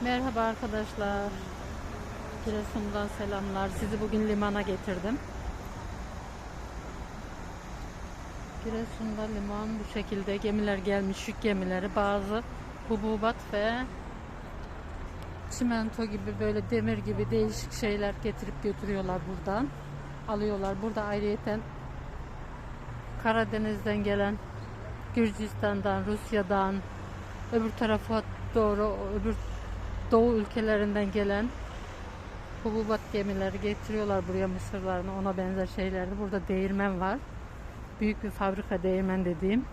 Merhaba arkadaşlar. Giresun'dan selamlar. Sizi bugün limana getirdim. Giresun'da liman bu şekilde gemiler gelmiş yük gemileri bazı hububat ve çimento gibi böyle demir gibi değişik şeyler getirip götürüyorlar buradan. Alıyorlar. Burada ayrıyeten Karadeniz'den gelen Gürcistan'dan, Rusya'dan öbür tarafa doğru öbür doğu ülkelerinden gelen hububat gemileri getiriyorlar buraya mısırlarını ona benzer şeylerini. Burada değirmen var. Büyük bir fabrika değirmen dediğim.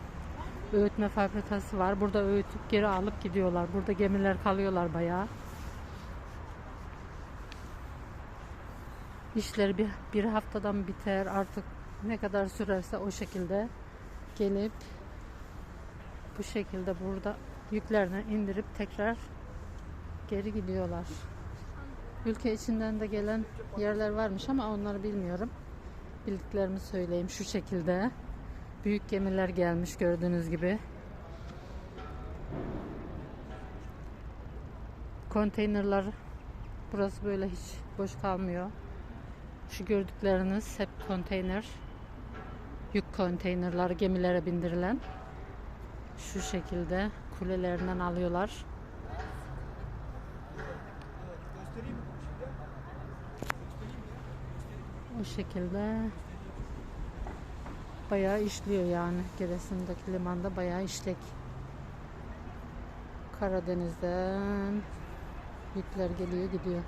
Öğütme fabrikası var. Burada öğütüp geri alıp gidiyorlar. Burada gemiler kalıyorlar bayağı. İşleri bir, bir haftadan biter artık ne kadar sürerse o şekilde gelip bu şekilde burada yüklerini indirip tekrar geri gidiyorlar. Ülke içinden de gelen yerler varmış ama onları bilmiyorum. Bildiklerimi söyleyeyim şu şekilde. Büyük gemiler gelmiş gördüğünüz gibi. Konteynerler burası böyle hiç boş kalmıyor. Şu gördükleriniz hep konteyner. Yük konteynerları gemilere bindirilen. Şu şekilde kulelerinden alıyorlar. O şekilde bayağı işliyor yani. Giresun'daki limanda bayağı işlek. Karadeniz'den yükler geliyor gidiyor.